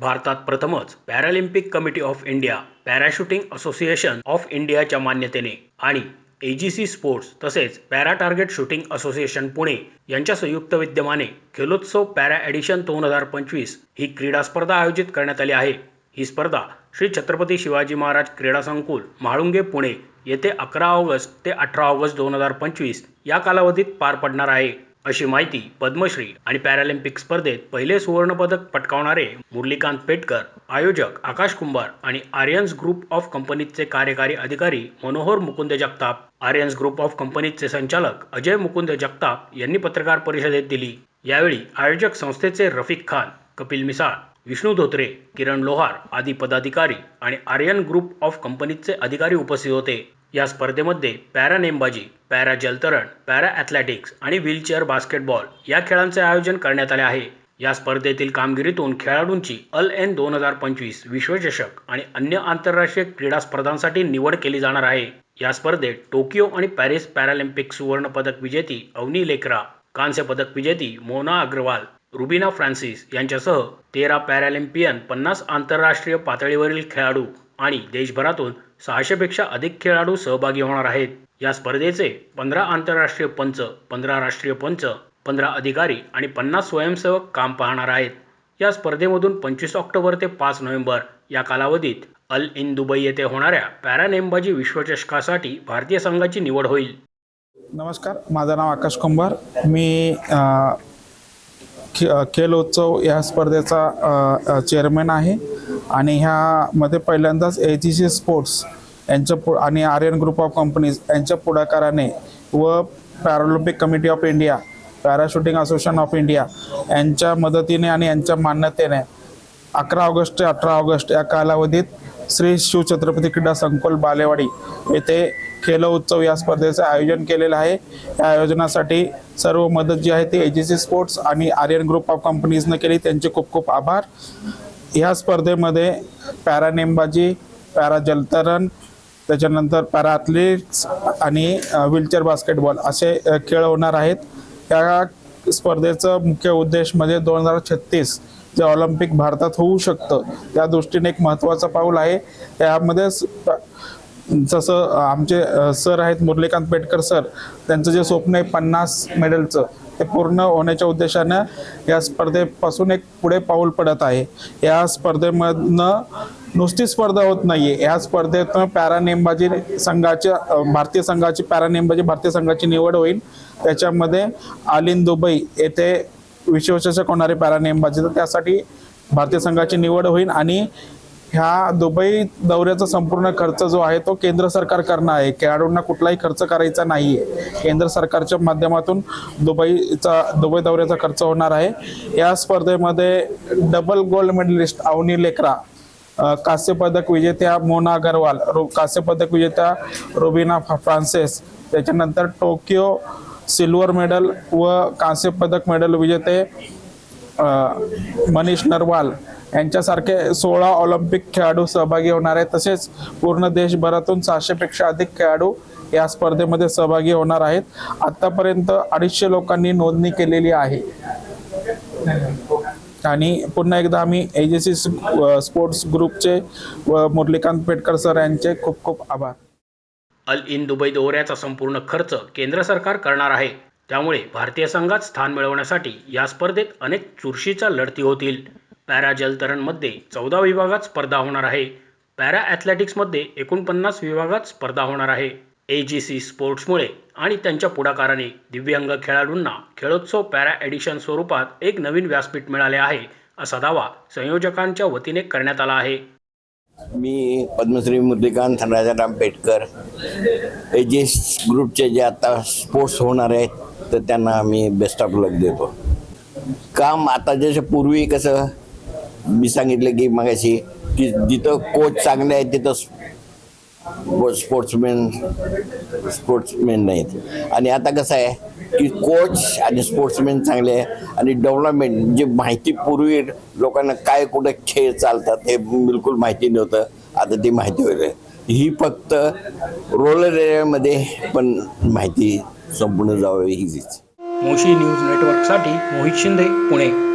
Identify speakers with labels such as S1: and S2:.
S1: भारतात प्रथमच Paralympic committee of India para shooting association of इंडियाच्या मान्यतेने आणि एजीसी स्पोर्ट्स तसेच para target shooting association Pune यांच्या संयुक्त विद्यमाने खेलोत्सव पॅरा एडिशन दोन हजार पंचवीस ही क्रीडा स्पर्धा आयोजित करण्यात आली आहे. ही स्पर्धा श्री छत्रपती शिवाजी महाराज क्रीडा संकुल म्हाळुंगे पुणे येथे अकरा ऑगस्ट ते अठरा ऑगस्ट दोन हजार पंचवीस या कालावधीत पार पडणार आहे. अशी माहिती पद्मश्री आणि पॅरालिम्पिक स्पर्धेत पहिले सुवर्णपदक पटकावणारे मुरलीकांत पेटकर आयोजक आकाश कुंभार आणि आर्यन्स ग्रुप ऑफ कंपनीजचे कार्यकारी अधिकारी मनोहर मुकुंद जगताप आर्यन्स ग्रुप ऑफ कंपनीजचे संचालक अजय मुकुंद जगताप यांनी पत्रकार परिषदेत दिली. यावेळी आयोजक संस्थेचे रफिक खान कपिल मिसाळ विष्णू धोत्रे किरण लोहार आदी पदाधिकारी आणि आर्यन ग्रुप ऑफ कंपनीजचे अधिकारी उपस्थित होते. या स्पर्धेमध्ये पॅरा नेमबाजी पॅरा जलतरण पॅरा ॲथलेटिक्स आणि व्हीलचेअर बास्केटबॉल या खेळांचे आयोजन करण्यात आले आहे. या स्पर्धेतील कामगिरीतून खेळाडूंची अल एन दोन हजार पंचवीस विश्वचषक आणि अन्य आंतरराष्ट्रीय क्रीडा स्पर्धांसाठी निवड केली जाणार आहे. या स्पर्धेत टोकियो आणि पॅरिस पॅरालिम्पिक सुवर्ण पदक विजेती अवनी लेकरा कांस्य पदक विजेती मोना अग्रवाल रुबिना फ्रान्सिस यांच्यासह तेरा पॅरालिम्पियन पन्नास आंतरराष्ट्रीय पातळीवरील खेळाडू आणि देशभरातून सहाशेपेक्षा अधिक खेळाडू सहभागी होणार आहेत. या स्पर्धेचे पंधरा आंतरराष्ट्रीय पंच पंधरा राष्ट्रीय पंच पंधरा अधिकारी आणि पन्नास स्वयंसेवक काम पाहणार आहेत. या स्पर्धेमधून पंचवीस ऑक्टोबर ते पाच नोव्हेंबर या कालावधीत अल इन दुबई येथे होणाऱ्या पॅरा नेमबाजी विश्वचषकासाठी भारतीय संघाची निवड होईल.
S2: नमस्कार माझं नाव आकाश कुंभार. मी खे खेल उत्सव या स्पर्धेचा चेअरमॅन आहे. आणि ह्यामध्ये पहिल्यांदाच ए जी सी स्पोर्ट्स यांच्या पु आणि आर्यन ग्रुप ऑफ कंपनीज यांच्या पुढाकाराने व Paralympic committee of India para shooting association of India यांच्या मदतीने आणि यांच्या मान्यतेने अकरा ऑगस्ट ते अठरा ऑगस्ट या कालावधीत श्री शिवछत्रपती क्रीडा संकुल बालेवाडी येथे खेलो उत्सव या स्पर्धेचं आयोजन केलेलं आहे. या आयोजनासाठी सर्व मदत जी आहे ती ए जी सी स्पोर्ट्स आणि आर्यन ग्रुप ऑफ कंपनीजनं केली. त्यांचे खूप खूप आभार. ह्या स्पर्धेमध्ये पॅरा नेमबाजी पॅरा जलतरण त्याच्यानंतर पॅरा ॲथलीट्स आणि व्हीलचेअर बास्केटबॉल असे खेळ होणार आहेत. या स्पर्धेचं मुख्य उद्देश म्हणजे दोन हजार छत्तीस जे ऑलिम्पिक भारतात होऊ शकतं त्या दृष्टीने एक महत्त्वाचं पाऊल आहे. यामध्ये जसं आमचे सर आहेत मुरलीकांत पेटकर सर त्यांचं जे स्वप्न आहे पन्नास मेडलचं ते पूर्ण होण्याच्या उद्देशानं या स्पर्धेपासून एक पुढे पाऊल पडत आहे. या स्पर्धेमधनं नुसती स्पर्धा होत नाहीये. या स्पर्धेत पॅरा नेमबाजी संघाच्या भारतीय संघाची पॅरा नेमबाजी भारतीय संघाची निवड होईल. त्याच्यामध्ये आलिन दुबई येथे विश्वचषक होणारे पॅरा नेमबाजी तर त्यासाठी भारतीय संघाची निवड होईल आणि ह्या दुबई दौऱ्याचा संपूर्ण खर्च जो आहे तो केंद्र सरकार करणं आहे. खेळाडूंना कुठलाही खर्च करायचा नाही आहे केंद्र सरकारच्या माध्यमातून दुबईचा दुबई दौऱ्याचा खर्च होणार आहे. या स्पर्धेमध्ये double gold medallist Avani Lekhara अ, कांस्य पदक विजेत्या मोना अगरवाल रो कांस्य पदक विजेत्या रोबिना फ्रान्सेस फ्रान्सिस त्याच्यानंतर टोकियो सिल्वर मेडल व कांस्य पदक मेडल विजेते मनीष नरवाल यांच्यासारखे सोळा ऑलिम्पिक खेळाडू सहभागी होणार आहेत. तसेच पूर्ण देशभरातून सहाशेपेक्षा अधिक खेळाडू या स्पर्धेमध्ये सहभागी होणार आहेत. आतापर्यंत अडीचशे लोकांनी नोंदणी केलेली आहे. आणि पुन्हा एकदा आम्ही एजेसी स्पोर्ट्स ग्रुपचे व मुरलीकांत पेटकर सर यांचे खूप खूप आभार.
S1: अल इन दुबई दौऱ्याचा संपूर्ण खर्च केंद्र सरकार करणार आहे. त्यामुळे भारतीय संघात स्थान मिळवण्यासाठी या स्पर्धेत अनेक चुरशीच्या लढती होतील. पॅरा जलतरणमध्ये चौदा विभागात स्पर्धा होणार आहे. पॅरा ॲथलेटिक्समध्ये एकोणपन्नास विभागात स्पर्धा होणार आहे. ए जी सी स्पोर्ट्समुळे आणि त्यांच्या पुढाकाराने दिव्यांग खेळाडूंना खेळोत्सव पॅरा एडिशन स्वरूपात एक नवीन व्यासपीठ मिळाले आहे असा दावा संयोजकांच्या वतीने करण्यात आला आहे.
S3: मी पद्मश्री मुरलीकांत राजाराम पेटकर एजेस ग्रुपचे जे आता स्पोर्ट्स होणार आहेत तर त्यांना आम्ही बेस्ट ऑफ लक देतो. काम आता जसं पूर्वी कसं मी सांगितलं की मगाशी की जिथं कोच चांगले आहेत तिथं स्पोर्ट्समॅन स्पोर्ट्समॅन नाहीत. आणि आता कसं आहे की कोच आणि स्पोर्ट्समॅन चांगले आहे आणि डेव्हलपमेंट जे माहिती पूर्वी लोकांना काय कुठं खेळ चालतात हे बिलकुल माहिती नव्हतं. आता ती माहिती होईल ही फक्त रोलर एरियामध्ये पण माहिती संपूर्ण जावं हीच
S1: मोशी न्यूज नेटवर्कसाठी मोहित शिंदे पुणे.